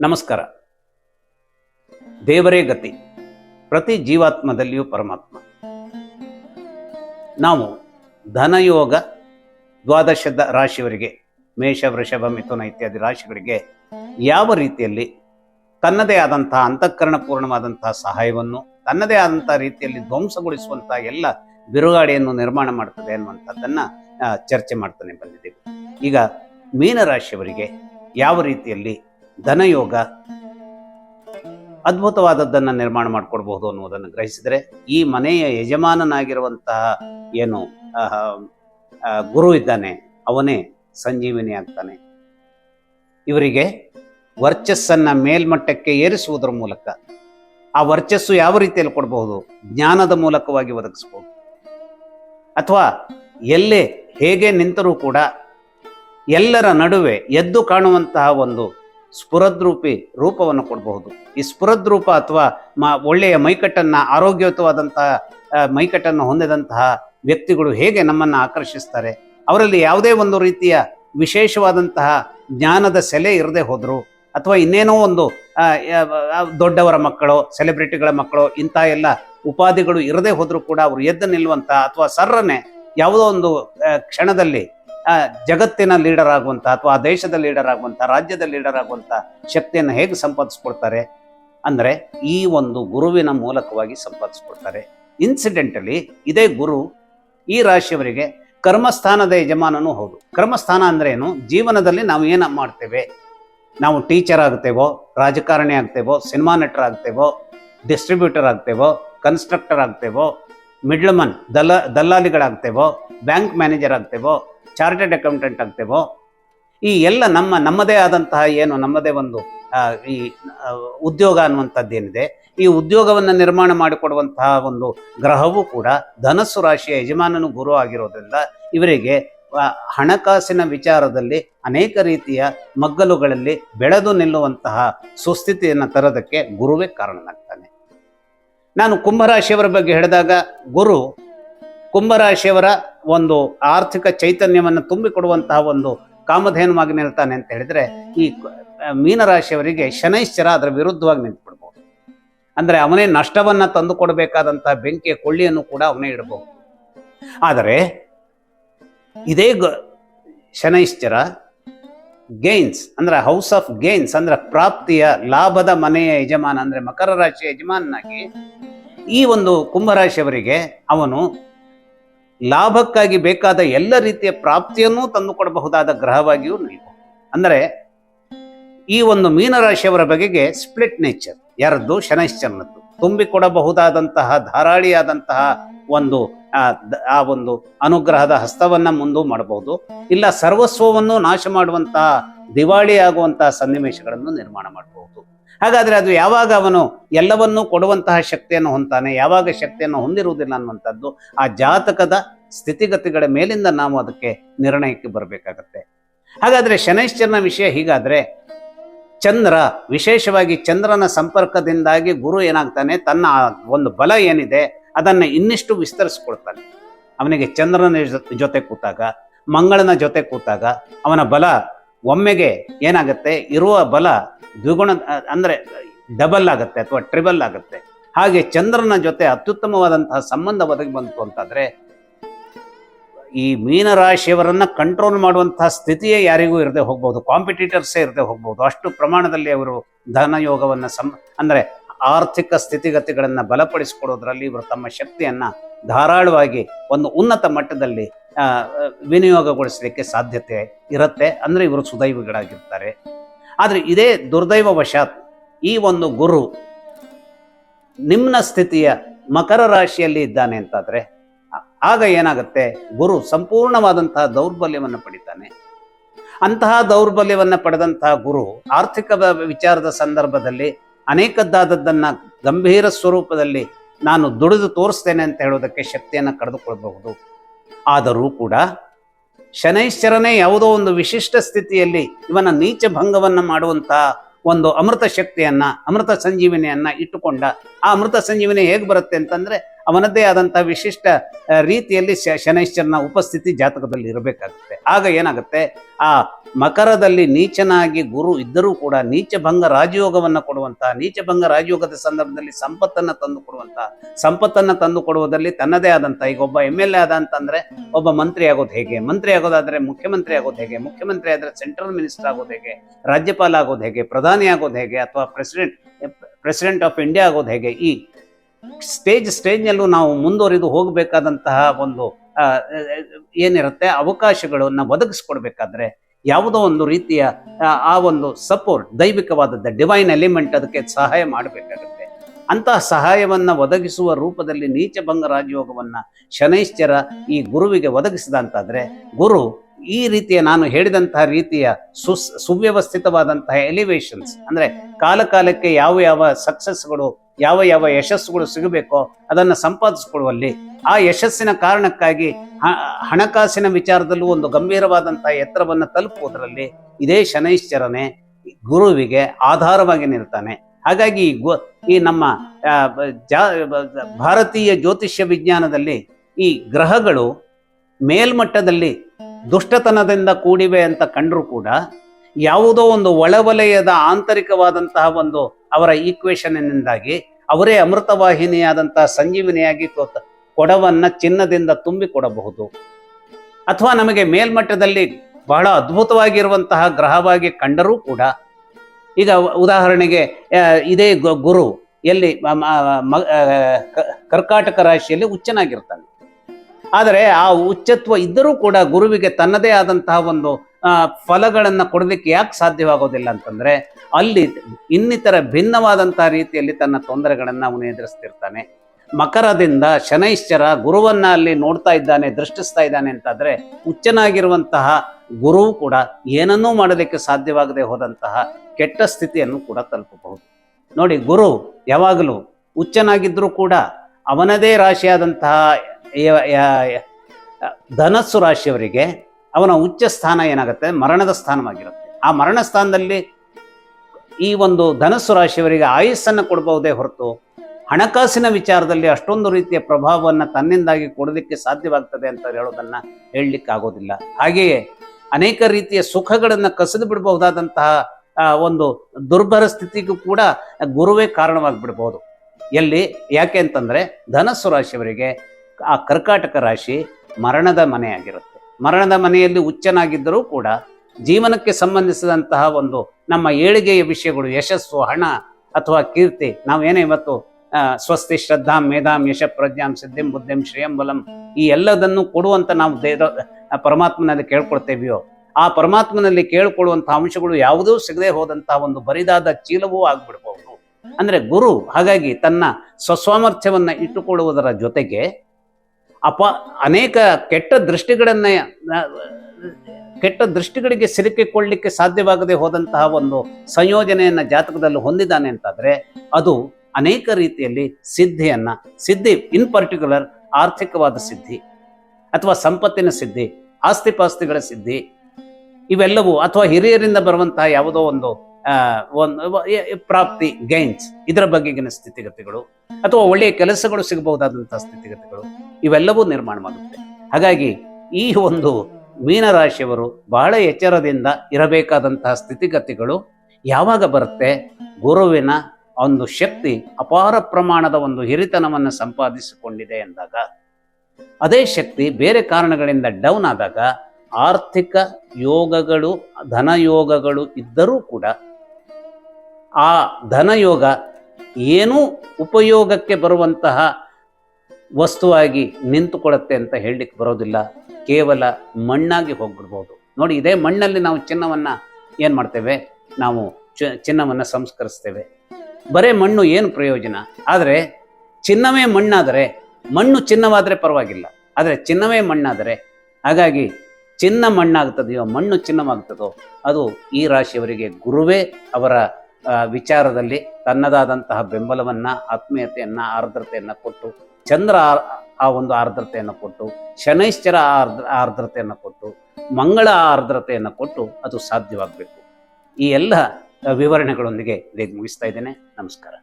ನಮಸ್ಕಾರ. ದೇವರೇ ಗತಿ. ಪ್ರತಿ ಜೀವಾತ್ಮದಲ್ಲಿಯೂ ಪರಮಾತ್ಮ. ನಾವು ಧನಯೋಗ, ದ್ವಾದಶದ ರಾಶಿಯವರಿಗೆ ಮೇಷ ವೃಷಭ ಮಿಥುನ ಇತ್ಯಾದಿ ರಾಶಿಗಳಿಗೆ ಯಾವ ರೀತಿಯಲ್ಲಿ ತನ್ನದೇ ಆದಂತಹ ಅಂತಃಕರಣ ಪೂರ್ಣವಾದಂತಹ ಸಹಾಯವನ್ನು, ತನ್ನದೇ ಆದಂತಹ ರೀತಿಯಲ್ಲಿ ಧ್ವಂಸಗೊಳಿಸುವಂತಹ ಎಲ್ಲ ಬಿರುಗಾಡಿಯನ್ನು ನಿರ್ಮಾಣ ಮಾಡ್ತದೆ ಅನ್ನುವಂಥದ್ದನ್ನ ಚರ್ಚೆ ಮಾಡ್ತಾನೆ ಬಂದಿದ್ದೀವಿ. ಈಗ ಮೀನರಾಶಿಯವರಿಗೆ ಯಾವ ರೀತಿಯಲ್ಲಿ ಧನಯೋಗ. ಅದ್ಭುತವಾದದ್ದನ್ನು ನಿರ್ಮಾಣ ಮಾಡಿಕೊಡ್ಬಹುದು ಅನ್ನುವುದನ್ನು ಗ್ರಹಿಸಿದರೆ ಈ ಮನೆಯ ಯಜಮಾನನಾಗಿರುವಂತಹ ಏನು ಗುರು ಇದ್ದಾನೆ, ಅವನೇ ಸಂಜೀವಿನಿ ಆಗ್ತಾನೆ. ಇವರಿಗೆ ವರ್ಚಸ್ಸನ್ನು ಮೇಲ್ಮಟ್ಟಕ್ಕೆ ಏರಿಸುವುದರ ಮೂಲಕ ಆ ವರ್ಚಸ್ಸು ಯಾವ ರೀತಿಯಲ್ಲಿ ಕೊಡಬಹುದು? ಜ್ಞಾನದ ಮೂಲಕವಾಗಿ ಒದಗಿಸಬಹುದು. ಅಥವಾ ಎಲ್ಲೇ ಹೇಗೆ ನಿಂತರೂ ಕೂಡ ಎಲ್ಲರ ನಡುವೆ ಎದ್ದು ಕಾಣುವಂತಹ ಒಂದು ಸ್ಫುರದ್ರೂಪಿ ರೂಪವನ್ನು ಕೊಡಬಹುದು. ಈ ಸ್ಫುರದ್ರೂಪ ಅಥವಾ ಮ ಒಳ್ಳೆಯ ಮೈಕಟ್ಟನ್ನ ಆರೋಗ್ಯಯುತವಾದಂತಹ ಮೈಕಟ್ಟನ್ನು ಹೊಂದಿದಂತಹ ವ್ಯಕ್ತಿಗಳು ಹೇಗೆ ನಮ್ಮನ್ನ ಆಕರ್ಷಿಸ್ತಾರೆ, ಅವರಲ್ಲಿ ಯಾವುದೇ ಒಂದು ರೀತಿಯ ವಿಶೇಷವಾದಂತಹ ಜ್ಞಾನದ ಸೆಲೆ ಇರದೆ ಹೋದರು, ಅಥವಾ ಇನ್ನೇನೋ ಒಂದು ದೊಡ್ಡವರ ಮಕ್ಕಳು, ಸೆಲೆಬ್ರಿಟಿಗಳ ಮಕ್ಕಳು, ಇಂಥ ಎಲ್ಲ ಉಪಾಧಿಗಳು ಇರದೇ ಹೋದರೂ ಕೂಡ ಅವರು ಎದ್ದು ನಿಲ್ಲುವಂತ ಅಥವಾ ಸರ್ರನೆ ಯಾವುದೋ ಒಂದು ಕ್ಷಣದಲ್ಲಿ ಜಗತ್ತಿನ ಲೀಡರ್ ಆಗುವಂತ ಅಥವಾ ಆ ದೇಶದ ಲೀಡರ್ ಆಗುವಂತ, ರಾಜ್ಯದ ಲೀಡರ್ ಆಗುವಂತ ಶಕ್ತಿಯನ್ನು ಹೇಗೆ ಸಂಪಾದಿಸ್ಕೊಡ್ತಾರೆ? ಅಂದ್ರೆ ಈ ಒಂದು ಗುರುವಿನ ಮೂಲಕವಾಗಿ ಸಂಪಾದಿಸ್ಕೊಡ್ತಾರೆ. ಇನ್ಸಿಡೆಂಟಲಿ ಇದೇ ಗುರು ಈ ರಾಶಿಯವರಿಗೆ ಕರ್ಮಸ್ಥಾನದ ಯಜಮಾನನೂ ಹೌದು. ಕರ್ಮಸ್ಥಾನ ಅಂದ್ರೆ ಏನು? ಜೀವನದಲ್ಲಿ ನಾವು ಏನ ಮಾಡ್ತೇವೆ? ನಾವು ಟೀಚರ್ ಆಗ್ತೇವೋ, ರಾಜಕಾರಣಿ ಆಗ್ತೇವೋ, ಸಿನಿಮಾ ನಟರಾಗ್ತೇವೋ ಡಿಸ್ಟ್ರಿಬ್ಯೂಟರ್ ಆಗ್ತೇವೋ ಕನ್ಸ್ಟ್ರಕ್ಟರ್ ಆಗ್ತೇವೋ ಮಿಡ್ಲ್ಮನ್ ದಲ್ಲ ದಲ್ಲಾಳಿಗಳಾಗ್ತೇವೋ, ಬ್ಯಾಂಕ್ ಮ್ಯಾನೇಜರ್ ಆಗ್ತೇವೋ, ಚಾರ್ಟೆಡ್ ಅಕೌಂಟೆಂಟ್ ಆಗ್ತೇವೋ, ಈ ಎಲ್ಲ ನಮ್ಮ, ನಮ್ಮದೇ ಆದಂತಹ ಏನು, ನಮ್ಮದೇ ಒಂದು ಈ ಉದ್ಯೋಗ ಅನ್ನುವಂಥದ್ದೇನಿದೆ ಈ ಉದ್ಯೋಗವನ್ನು ನಿರ್ಮಾಣ ಮಾಡಿಕೊಡುವಂತಹ ಒಂದು ಗ್ರಹವೂ ಕೂಡ ಧನಸ್ಸು ರಾಶಿಯ ಯಜಮಾನನು ಗುರು ಆಗಿರೋದ್ರಿಂದ ಇವರಿಗೆ ಹಣಕಾಸಿನ ವಿಚಾರದಲ್ಲಿ ಅನೇಕ ರೀತಿಯ ಮಗ್ಗಲುಗಳಲ್ಲಿ ಬೆಳೆದು ನಿಲ್ಲುವಂತಹ ಸುಸ್ಥಿತಿಯನ್ನು ತರೋದಕ್ಕೆ ಗುರುವೇ ಕಾರಣನಾಗ್ತಾನೆ. ನಾನು ಕುಂಭರಾಶಿಯವರ ಬಗ್ಗೆ ಹೇಳಿದಾಗ ಗುರು ಕುಂಭರಾಶಿಯವರ ಒಂದು ಆರ್ಥಿಕ ಚೈತನ್ಯವನ್ನು ತುಂಬಿಕೊಡುವಂತಹ ಒಂದು ಕಾಮಧೇನುವಾಗಿ ನಿಲ್ತಾನೆ ಅಂತ ಹೇಳಿದ್ರೆ ಈ ಮೀನರಾಶಿಯವರಿಗೆ ಶನೈಶ್ಚರ ಅದರ ವಿರುದ್ಧವಾಗಿ ನಿಂತ್ಬಿಡ್ಬೋದು. ಅಂದರೆ ಅವನೇ ನಷ್ಟವನ್ನು ತಂದು ಕೊಡಬೇಕಾದಂತಹ ಬೆಂಕಿಯ ಕೊಳ್ಳಿಯನ್ನು ಕೂಡ ಅವನೇ ಇಡಬಹುದು ಆದರೆ ಇದೇ ಶನೈಶ್ಚರ ಗೇನ್ಸ್ ಅಂದ್ರೆ ಹೌಸ್ ಆಫ್ ಗೇನ್ಸ್ ಅಂದ್ರೆ ಪ್ರಾಪ್ತಿಯ ಲಾಭದ ಮನೆಯ ಯಜಮಾನ, ಅಂದ್ರೆ ಮಕರ ರಾಶಿಯ ಯಜಮಾನನಾಗಿ ಈ ಒಂದು ಕುಂಭರಾಶಿಯವರಿಗೆ ಅವನು ಲಾಭಕ್ಕಾಗಿ ಬೇಕಾದ ಎಲ್ಲ ರೀತಿಯ ಪ್ರಾಪ್ತಿಯನ್ನು ತಂದುಕೊಡಬಹುದಾದ ಗ್ರಹವಾಗಿಯೂ ನಿಲ್ಬಹುದು ಅಂದರೆ ಈ ಒಂದು ಮೀನರಾಶಿಯವರ ಬಗೆಗೆ ಸ್ಪ್ಲಿಟ್ ನೇಚರ್ ಯಾರದ್ದು ಶನೈಶ್ಚರನದ್ದು. ತುಂಬಿಕೊಡಬಹುದಾದಂತಹ ಧಾರಾಳಿಯಾದಂತಹ ಒಂದು ಆ, ಒಂದು ಅನುಗ್ರಹದ ಹಸ್ತವನ್ನ ಮುಂದೂ ಮಾಡಬಹುದು. ಇಲ್ಲ ಸರ್ವಸ್ವವನ್ನು ನಾಶ ಮಾಡುವಂತಹ ದಿವಾಳಿ ಆಗುವಂತಹ ಸನ್ನಿವೇಶಗಳನ್ನು ನಿರ್ಮಾಣ ಮಾಡಬಹುದು. ಹಾಗಾದ್ರೆ ಅದು ಯಾವಾಗ ಅವನು ಎಲ್ಲವನ್ನೂ ಕೊಡುವಂತಹ ಶಕ್ತಿಯನ್ನು ಹೊಂತಾನೆ ಯಾವಾಗ ಶಕ್ತಿಯನ್ನು ಹೊಂದಿರುವುದಿಲ್ಲ ಅನ್ನುವಂಥದ್ದು ಆ ಜಾತಕದ ಸ್ಥಿತಿಗತಿಗಳ ಮೇಲಿಂದ ನಾವು ಅದಕ್ಕೆ ನಿರ್ಣಯಕ್ಕೆ ಬರಬೇಕಾಗತ್ತೆ. ಹಾಗಾದ್ರೆ ಶನೈಶ್ಚರನ ವಿಷಯ ಹೀಗಾದ್ರೆ ಚಂದ್ರ, ವಿಶೇಷವಾಗಿ ಚಂದ್ರನ ಸಂಪರ್ಕದಿಂದಾಗಿ ಗುರು ಏನಾಗ್ತಾನೆ, ತನ್ನ ಒಂದು ಬಲ ಏನಿದೆ, ಅದನ್ನ ಇನ್ನಿಷ್ಟು ವಿಸ್ತರಿಸ್ಕೊಳ್ತಾನೆ. ಅವನಿಗೆ ಚಂದ್ರನ ಜೊತೆ ಕೂತಾಗ, ಮಂಗಳನ ಜೊತೆ ಕೂತಾಗ, ಅವನ ಬಲ ಒಮ್ಮೆಗೆ ಏನಾಗುತ್ತೆ, ಇರುವ ಬಲ ದ್ವಿಗುಣ, ಅಂದರೆ ಡಬಲ್ ಆಗುತ್ತೆ ಅಥವಾ ಟ್ರಿಬಲ್ ಆಗುತ್ತೆ. ಹಾಗೆ ಚಂದ್ರನ ಜೊತೆ ಅತ್ಯುತ್ತಮವಾದಂತಹ ಸಂಬಂಧ ಒದಗಿ ಬಂತು ಅಂತಂದ್ರೆ ಈ ಮೀನರಾಶಿಯವರನ್ನು ಕಂಟ್ರೋಲ್ ಮಾಡುವಂತಹ ಸ್ಥಿತಿಯೇ ಯಾರಿಗೂ ಇರದೆ ಹೋಗ್ಬೋದು. ಕಾಂಪಿಟೇಟರ್ಸೇ ಇರದೆ ಹೋಗ್ಬೋದು. ಅಷ್ಟು ಪ್ರಮಾಣದಲ್ಲಿ ಅವರು ಧನಯೋಗವನ್ನು ಸಂ, ಅಂದ್ರೆ ಆರ್ಥಿಕ ಸ್ಥಿತಿಗತಿಗಳನ್ನು ಬಲಪಡಿಸಿಕೊಡೋದ್ರಲ್ಲಿ ಇವರು ತಮ್ಮ ಶಕ್ತಿಯನ್ನ ಧಾರಾಳವಾಗಿ ಒಂದು ಉನ್ನತ ಮಟ್ಟದಲ್ಲಿ ವಿನಿಯೋಗಗೊಳಿಸಲಿಕ್ಕೆ ಸಾಧ್ಯತೆ ಇರುತ್ತೆ. ಅಂದ್ರೆ ಇವರು ಸುದೈವಿಗಳಾಗಿರ್ತಾರೆ. ಆದರೆ ಇದೇ ದುರ್ದೈವವಶಾತ್ ಈ ಒಂದು ಗುರು ನಿಮ್ಮ ಸ್ಥಿತಿಯ ಮಕರ ರಾಶಿಯಲ್ಲಿ ಇದ್ದಾನೆ ಅಂತಾದರೆ ಆಗ ಏನಾಗುತ್ತೆ? ಗುರು ಸಂಪೂರ್ಣವಾದಂತಹ ದೌರ್ಬಲ್ಯವನ್ನು ಪಡಿತಾನೆ. ಅಂತಹ ದೌರ್ಬಲ್ಯವನ್ನು ಪಡೆದಂತಹ ಗುರು ಆರ್ಥಿಕ ವಿಚಾರದ ಸಂದರ್ಭದಲ್ಲಿ ಅನೇಕದ್ದಾದದ್ದನ್ನು ಗಂಭೀರ ಸ್ವರೂಪದಲ್ಲಿ ನಾನು ದುಡಿದು ತೋರಿಸ್ತೇನೆ ಅಂತ ಹೇಳೋದಕ್ಕೆ ಶಕ್ತಿಯನ್ನು ಕಳೆದುಕೊಳ್ಳಬಹುದು ಆದರೂ ಕೂಡ ಶನೈಶ್ಚರನೇ ಯಾವುದೋ ಒಂದು ವಿಶಿಷ್ಟ ಸ್ಥಿತಿಯಲ್ಲಿ ಇವನ ನೀಚ ಭಂಗವನ್ನು ಮಾಡುವಂತಹ ಒಂದು ಅಮೃತ ಶಕ್ತಿಯನ್ನ, ಅಮೃತ ಸಂಜೀವಿನಿಯನ್ನ ಇಟ್ಟುಕೊಂಡ, ಆ ಅಮೃತ ಸಂಜೀವಿನಿ ಹೇಗೆ ಬರುತ್ತೆ ಅಂತಂದ್ರೆ ಅವನದ್ದೇ ಆದಂತಹ ವಿಶಿಷ್ಟ ರೀತಿಯಲ್ಲಿ ಶನೈಶ್ಚರನ ಉಪಸ್ಥಿತಿ ಜಾತಕದಲ್ಲಿ ಇರಬೇಕಾಗುತ್ತೆ. ಆಗ ಏನಾಗುತ್ತೆ? ಆ ಮಕರದಲ್ಲಿ ನೀಚನಾಗಿ ಗುರು ಇದ್ದರೂ ಕೂಡ ನೀಚಭಂಗ ರಾಜಯೋಗವನ್ನು ಕೊಡುವಂತಹ ನೀಚಭಂಗ ರಾಜಯೋಗದ ಸಂದರ್ಭದಲ್ಲಿ ಸಂಪತ್ತನ್ನು ತಂದು ಕೊಡುವಂತಹ ಸಂಪತ್ತನ್ನು ತಂದು ಕೊಡುವುದರಲ್ಲಿ ತನ್ನದೇ ಆದಂತಹ ಈಗ ಒಬ್ಬ ಎಂ ಎಲ್ ಎ ಆದ ಅಂತಂದ್ರೆ ಒಬ್ಬ ಮಂತ್ರಿ ಆಗೋದು ಹೇಗೆ? ಮಂತ್ರಿ ಆಗೋದಾದ್ರೆ ಮುಖ್ಯಮಂತ್ರಿ ಆಗೋದು ಹೇಗೆ? ಮುಖ್ಯಮಂತ್ರಿ ಆದ್ರೆ ಸೆಂಟ್ರಲ್ ಮಿನಿಸ್ಟರ್ ಆಗೋದು ಹೇಗೆ? ರಾಜ್ಯಪಾಲ ಆಗೋದು ಹೇಗೆ? ಪ್ರಧಾನಿ ಆಗೋದು ಹೇಗೆ? ಅಥವಾ ಪ್ರೆಸಿಡೆಂಟ್ ಪ್ರೆಸಿಡೆಂಟ್ ಆಫ್ ಇಂಡಿಯಾ ಆಗೋದು ಹೇಗೆ? ಈ ಸ್ಟೇಜ್ ಸ್ಟೇಜ್ನಲ್ಲೂ ನಾವು ಮುಂದುವರಿದು ಹೋಗಬೇಕಾದಂತಹ ಒಂದು ಏನಿರುತ್ತೆ ಅವಕಾಶಗಳನ್ನ ಒದಗಿಸ್ಕೊಡ್ಬೇಕಾದ್ರೆ ಯಾವುದೋ ಒಂದು ರೀತಿಯ ಆ, ಆ ಒಂದು ಸಪೋರ್ಟ್ ದೈವಿಕವಾದದ್ದು ಡಿವೈನ್ ಎಲಿಮೆಂಟ್ ಅದಕ್ಕೆ ಸಹಾಯ ಮಾಡಬೇಕಾಗುತ್ತೆ. ಅಂತಹ ಸಹಾಯವನ್ನ ಒದಗಿಸುವ ರೂಪದಲ್ಲಿ ನೀಚ ಭಂಗ ರಾಜಯೋಗವನ್ನ ಶನೈಶ್ಚರ ಈ ಗುರುವಿಗೆ ಒದಗಿಸಿದ ಅಂತಾದ್ರೆ ಗುರು ಈ ರೀತಿಯ ನಾನು ಹೇಳಿದಂತಹ ರೀತಿಯ ಸುಸ್ ಸುವ್ಯವಸ್ಥಿತವಾದಂತಹ ಎಲಿವೇಶನ್ಸ್ ಅಂದ್ರೆ ಕಾಲಕಾಲಕ್ಕೆ ಯಾವ ಯಾವ ಸಕ್ಸಸ್ಗಳು ಯಾವ ಯಾವ ಯಶಸ್ಸುಗಳು ಸಿಗಬೇಕೋ ಅದನ್ನು ಸಂಪಾದಿಸಿಕೊಳ್ಳುವಲ್ಲಿ. ಆ ಯಶಸ್ಸಿನ ಕಾರಣಕ್ಕಾಗಿ ಹಣಕಾಸಿನ ವಿಚಾರದಲ್ಲೂ ಒಂದು ಗಂಭೀರವಾದಂತಹ ಎತ್ತರವನ್ನು ತಲುಪುವುದರಲ್ಲಿ ಇದೇ ಶನೈಶ್ಚರನೇ ಗುರುವಿಗೆ ಆಧಾರವಾಗಿ ನಿಲ್ತಾನೆ. ಹಾಗಾಗಿ ಈ ಗು- ಈ ನಮ್ಮ ಜಾ- ಭಾರತೀಯ ಜ್ಯೋತಿಷ್ಯ ವಿಜ್ಞಾನದಲ್ಲಿ ಈ ಗ್ರಹಗಳು ಮೇಲ್ಮಟ್ಟದಲ್ಲಿ ದುಷ್ಟತನದಿಂದ ಕೂಡಿವೆ ಅಂತ ಕಂಡರೂ ಕೂಡ ಯಾವುದೋ ಒಂದು ಒಳವಲಯದ ಆಂತರಿಕವಾದಂತಹ ಒಂದು ಅವರ ಈಕ್ವೇಶನ್ನಿಂದಾಗಿ ಅವರೇ ಅಮೃತವಾಹಿನಿಯಾದಂತಹ ಸಂಜೀವಿನಿಯಾಗಿ ಕೊಡವನ್ನ ಚಿನ್ನದಿಂದ ತುಂಬಿ ಕೊಡಬಹುದು. ಅಥವಾ ನಮಗೆ ಮೇಲ್ಮಟ್ಟದಲ್ಲಿ ಬಹಳ ಅದ್ಭುತವಾಗಿರುವಂತಹ ಗ್ರಹವಾಗಿ ಕಂಡರೂ ಕೂಡ ಈಗ ಉದಾಹರಣೆಗೆ ಇದೇ ಗುರು ಎಲ್ಲಿ ಕರ್ಕಾಟಕ ರಾಶಿಯಲ್ಲಿ ಉಚ್ಚನಾಗಿರ್ತಾನೆ ಆದರೆ ಆ ಉಚ್ಚತ್ವ ಇದ್ದರೂ ಕೂಡ ಗುರುವಿಗೆ ತನ್ನದೇ ಆದಂತಹ ಒಂದು ಫಲಗಳನ್ನ ಕೊಡಲಿಕ್ಕೆ ಯಾಕೆ ಸಾಧ್ಯವಾಗೋದಿಲ್ಲ ಅಂತಂದರೆ ಅಲ್ಲಿ ಇನ್ನಿತರ ಭಿನ್ನವಾದಂಥ ರೀತಿಯಲ್ಲಿ ತನ್ನ ತೊಂದರೆಗಳನ್ನು ಅವನು ಎದುರಿಸ್ತಿರ್ತಾನೆ. ಮಕರದಿಂದ ಶನೈಶ್ಚರ ಗುರುವನ್ನ ಅಲ್ಲಿ ನೋಡ್ತಾ ಇದ್ದಾನೆ, ದೃಷ್ಟಿಸ್ತಾ ಇದ್ದಾನೆ ಅಂತಾದ್ರೆ ಹುಚ್ಚನಾಗಿರುವಂತಹ ಗುರು ಕೂಡ ಏನನ್ನೂ ಮಾಡೋದಕ್ಕೆ ಸಾಧ್ಯವಾಗದೆ ಹೋದಂತಹ ಕೆಟ್ಟ ಸ್ಥಿತಿಯನ್ನು ಕೂಡ ತಲುಪಬಹುದು. ನೋಡಿ, ಗುರು ಯಾವಾಗಲೂ ಉಚ್ಚನಾಗಿದ್ರೂ ಕೂಡ ಅವನದೇ ರಾಶಿಯಾದಂತಹ ಧನಸ್ಸು ರಾಶಿಯವರಿಗೆ ಅವನ ಉಚ್ಚ ಸ್ಥಾನ ಏನಾಗುತ್ತೆ? ಮರಣದ ಸ್ಥಾನವಾಗಿರುತ್ತೆ. ಆ ಮರಣ ಸ್ಥಾನದಲ್ಲಿ ಈ ಒಂದು ಧನಸ್ಸು ರಾಶಿಯವರಿಗೆ ಆಯಸ್ಸನ್ನು ಕೊಡಬಹುದೇ ಹೊರತು ಹಣಕಾಸಿನ ವಿಚಾರದಲ್ಲಿ ಅಷ್ಟೊಂದು ರೀತಿಯ ಪ್ರಭಾವವನ್ನು ತನ್ನಿಂದಾಗಿ ಕೊಡೋದಕ್ಕೆ ಸಾಧ್ಯವಾಗ್ತದೆ ಅಂತ ಹೇಳೋದನ್ನ ಹೇಳಲಿಕ್ಕೆ ಆಗೋದಿಲ್ಲ. ಹಾಗೆಯೇ ಅನೇಕ ರೀತಿಯ ಸುಖಗಳನ್ನು ಕಸಿದು ಬಿಡಬಹುದಾದಂತಹ ಒಂದು ದುರ್ಬರ ಸ್ಥಿತಿಗೂ ಕೂಡ ಗುರುವೇ ಕಾರಣವಾಗಿಬಿಡ್ಬೋದು. ಎಲ್ಲಿ? ಯಾಕೆ ಅಂತಂದ್ರೆ ಧನಸ್ಸು ರಾಶಿಯವರಿಗೆ ಆ ಕರ್ಕಾಟಕ ರಾಶಿ ಮರಣದ ಮನೆಯಾಗಿರುತ್ತೆ. ಮರಣದ ಮನೆಯಲ್ಲಿ ಉಚ್ಚನಾಗಿದ್ದರೂ ಕೂಡ ಜೀವನಕ್ಕೆ ಸಂಬಂಧಿಸಿದಂತಹ ಒಂದು ನಮ್ಮ ಏಳಿಗೆಯ ವಿಷಯಗಳು, ಯಶಸ್ಸು, ಹಣ ಅಥವಾ ಕೀರ್ತಿ, ನಾವೇನೇ ಇವತ್ತು ಸ್ವಸ್ತಿ, ಶ್ರದ್ಧಾಂ ಮೇಧಾಂ ಯಶ ಪ್ರಜ್ಞಾಂ ಸಿದ್ಧಿಂ, ಬುದ್ಧಿಂ, ಶ್ರೇಯಂ, ಬಲಂ ಈ ಎಲ್ಲದನ್ನು ಕೊಡುವಂತ ನಾವು ದೇವ ಪರಮಾತ್ಮನಲ್ಲಿ ಕೇಳ್ಕೊಳ್ತೇವೆಯೋ, ಆ ಪರಮಾತ್ಮನಲ್ಲಿ ಕೇಳ್ಕೊಳ್ಳುವಂತಹ ಅಂಶಗಳು ಯಾವುದೂ ಸಿಗದೆ ಹೋದಂತಹ ಒಂದು ಬರಿದಾದ ಚೀಲವೂ ಆಗ್ಬಿಡ್ಬಹುದು ಅಂದ್ರೆ ಗುರು ಹಾಗಾಗಿ ತನ್ನ ಸ್ವಸಾಮರ್ಥ್ಯವನ್ನ ಇಟ್ಟುಕೊಳ್ಳುವುದರ ಜೊತೆಗೆ ಅಪ ಅನೇಕ ಕೆಟ್ಟ ದೃಷ್ಟಿಗಳನ್ನ ಕೆಟ್ಟ ದೃಷ್ಟಿಗಳಿಗೆ ಸಿಲುಕಿಕೊಳ್ಳಲಿಕ್ಕೆ ಸಾಧ್ಯವಾಗದೆ ಹೋದಂತಹ ಒಂದು ಸಂಯೋಜನೆಯನ್ನು ಜಾತಕದಲ್ಲಿ ಹೊಂದಿದ್ದಾನೆ ಅಂತಾದರೆ, ಅದು ಅನೇಕ ರೀತಿಯಲ್ಲಿ ಸಿದ್ಧಿಯನ್ನು, ಸಿದ್ಧಿ ಇನ್ ಪರ್ಟಿಕ್ಯುಲರ್ ಆರ್ಥಿಕವಾದ ಸಿದ್ಧಿ ಅಥವಾ ಸಂಪತ್ತಿನ ಸಿದ್ಧಿ, ಆಸ್ತಿಪಾಸ್ತಿಗಳ ಸಿದ್ಧಿ, ಇವೆಲ್ಲವೂ ಅಥವಾ ಹಿರಿಯರಿಂದ ಬರುವಂತಹ ಯಾವುದೋ ಒಂದು ಒಂದು ಪ್ರಾಪ್ತಿ ಗೈನ್ಸ್ ಇದರ ಬಗೆಗಿನ ಸ್ಥಿತಿಗತಿಗಳು ಅಥವಾ ಒಳ್ಳೆಯ ಕೆಲಸಗಳು ಸಿಗಬಹುದಾದಂತಹ ಸ್ಥಿತಿಗತಿಗಳು ಇವೆಲ್ಲವೂ ನಿರ್ಮಾಣ ಮಾಡುತ್ತೆ. ಹಾಗಾಗಿ ಈ ಒಂದು ಮೀನರಾಶಿಯವರು ಬಹಳ ಎಚ್ಚರದಿಂದ ಇರಬೇಕಾದಂತಹ ಸ್ಥಿತಿಗತಿಗಳು ಯಾವಾಗ ಬರುತ್ತೆ? ಗುರುವಿನ ಒಂದು ಶಕ್ತಿ ಅಪಾರ ಪ್ರಮಾಣದ ಒಂದು ಹಿರಿತನವನ್ನು ಸಂಪಾದಿಸಿಕೊಂಡಿದೆ ಎಂದಾಗ ಅದೇ ಶಕ್ತಿ ಬೇರೆ ಕಾರಣಗಳಿಂದ ಡೌನ್ ಆದಾಗ ಆರ್ಥಿಕ ಯೋಗಗಳು, ಧನಯೋಗಗಳು ಇದ್ದರೂ ಕೂಡ ಆ ಧನಯೋಗ ಏನೂ ಉಪಯೋಗಕ್ಕೆ ಬರುವಂತಹ ವಸ್ತುವಾಗಿ ನಿಂತುಕೊಡತ್ತೆ ಅಂತ ಹೇಳಲಿಕ್ಕೆ ಬರೋದಿಲ್ಲ. ಕೇವಲ ಮಣ್ಣಾಗಿ ಹೋಗ್ಬಿಡ್ಬೋದು. ನೋಡಿ, ಇದೇ ಮಣ್ಣಲ್ಲಿ ನಾವು ಚಿನ್ನವನ್ನು ಏನು ಮಾಡ್ತೇವೆ? ನಾವು ಚ- ಚಿನ್ನವನ್ನು ಸಂಸ್ಕರಿಸ್ತೇವೆ. ಬರೇ ಮಣ್ಣು ಏನು ಪ್ರಯೋಜನ? ಆದರೆ ಚಿನ್ನವೇ ಮಣ್ಣಾದರೆ, ಮಣ್ಣು ಚಿನ್ನವಾದರೆ ಪರವಾಗಿಲ್ಲ. ಆದರೆ ಚಿನ್ನವೇ ಮಣ್ಣಾದರೆ, ಹಾಗಾಗಿ ಚಿನ್ನ ಮಣ್ಣಾಗ್ತದೆಯೋ, ಮಣ್ಣು ಚಿನ್ನವಾಗ್ತದೋ, ಅದು ಈ ರಾಶಿಯವರಿಗೆ ಗುರುವೇ ಅವರ ವಿಚಾರದಲ್ಲಿ ತನ್ನದಾದಂತಹ ಬೆಂಬಲವನ್ನ, ಆತ್ಮೀಯತೆಯನ್ನ, ಆರ್ದ್ರತೆಯನ್ನ ಕೊಟ್ಟು, ಚಂದ್ರ ಆ- ಒಂದು ಆರ್ದ್ರತೆಯನ್ನು ಕೊಟ್ಟು, ಶನೈಶ್ಚರ ಆರ್ದ್ರ ಆರ್ದ್ರತೆಯನ್ನು ಕೊಟ್ಟು, ಮಂಗಳ ಆರ್ದ್ರತೆಯನ್ನು ಕೊಟ್ಟು ಅದು ಸಾಧ್ಯವಾಗಬೇಕು. ಈ ಎಲ್ಲ ವಿವರಣೆಗಳೊಂದಿಗೆ ಇದೇ ಮುಗಿಸ್ತಾ ಇದ್ದೇನೆ. ನಮಸ್ಕಾರ.